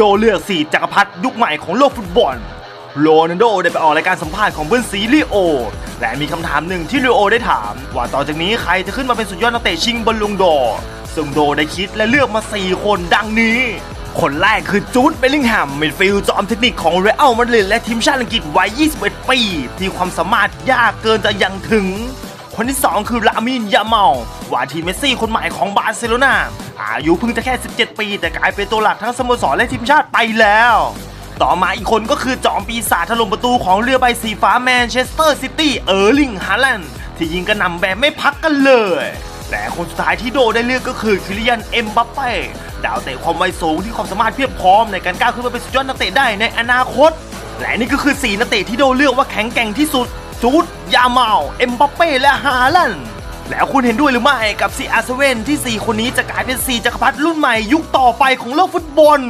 โดเลือกสี่จักรพรรดิยุคใหม่ของโลกฟุตบอล โรนัลโดได้ไปออกรายการสัมภาษณ์ของเพื่อนซีลีโอ และมีคำถามหนึ่งที่ลีโอได้ถาม ว่าต่อจากนี้ใครจะขึ้นมาเป็นสุดยอดนักเตะชิงบอลลูนดอซึ่งโดได้คิดและเลือกมา 4 คนดังนี้ คนแรกคือจูดเบลลิงแฮมมิดฟิลด์จอมเทคนิคของเรอัลมาดริดและทีมชาติอังกฤษวัย 21 ปี ที่ความสามารถยากเกินจะยังถึง คนที่ 2 คือลามินยาเมาว่าทีเมสซี่คนใหม่ของบาร์เซโลนา อายุเพิ่งจะแค่ 17 ปี แต่กลายเป็นตัวหลักทั้งสโมสรและทีมชาติไปแล้ว ต่อมาอีกคนก็คือจอมปีศาจถล่มประตูของเรือใบสีฟ้าแมนเชสเตอร์ซิตี้เออร์ลิงฮาแลนด์ที่ยิงกระหน่ำแบบไม่พักกันเลย แต่คนสุดท้ายที่โดได้เลือกก็คือคิลิยันเอ็มบัปเป้ดาวเตะความไวสูงที่ความสามารถเพียบพร้อมในการก้าวขึ้นมาเป็นสุดยอดนักเตะได้ในอนาคต และนี่ก็คือ 4 นักเตะที่โดเลือกว่าแข็งแกร่งที่สุดจูดยาเมาเอ็มบัปเป้และฮาลันด์ แล้วคุณเห็นด้วยหรือไม่กับซีอาร์เซเว่นที่ 4 คนนี้จะกลายเป็น 4 จักรพรรดิรุ่นใหม่ยุคต่อไปของโลกฟุตบอล